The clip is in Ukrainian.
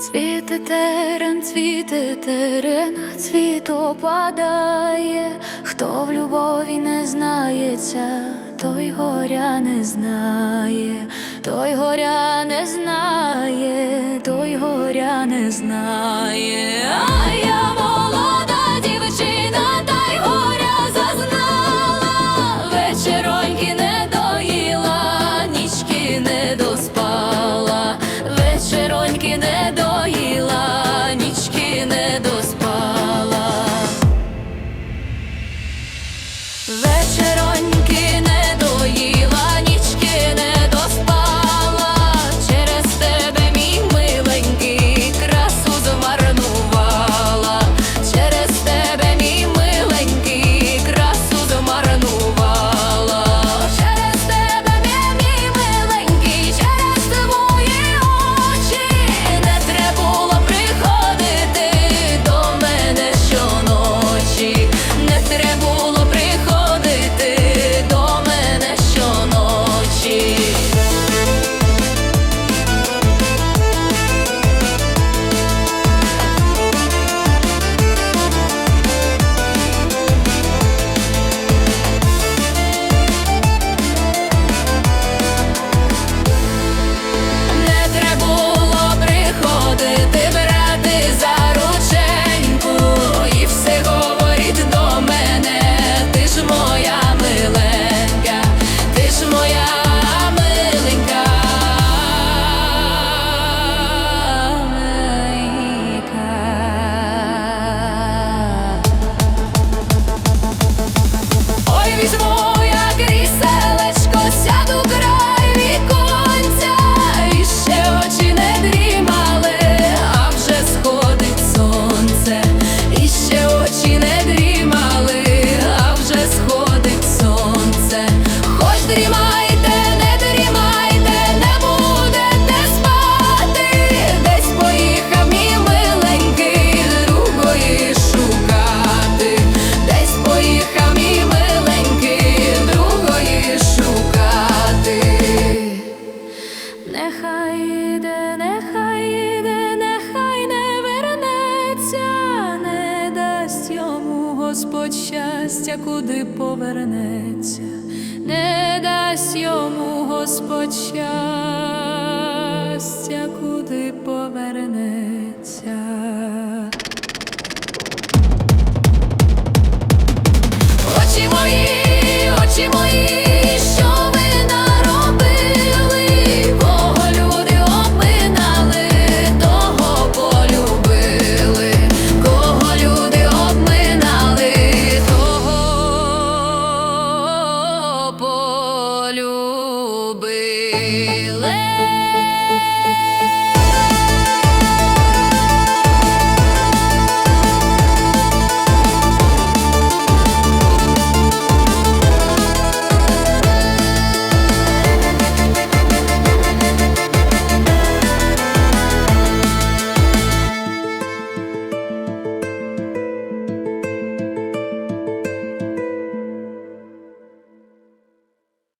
Цвіте терен, цвіте терен, цвіт опадає, хто в любові не знається, той горя не знає, той горя не знає, той горя не знає. Я молода дівчина, та й горя зазнала, вечероньки не доїла, нічки не доспала, вечероньки не доїла, Вечероньки дрімайте, не дрімайте, не будете спати, десь поїхав мій другої шукати, десь поїхав мій другої шукати. Нехай іде, нехай іде, нехай не вернеться, не дасть йому Господь щастя, куди повернеться, не дасть йому Господь щастя, куди повернеться. Василе.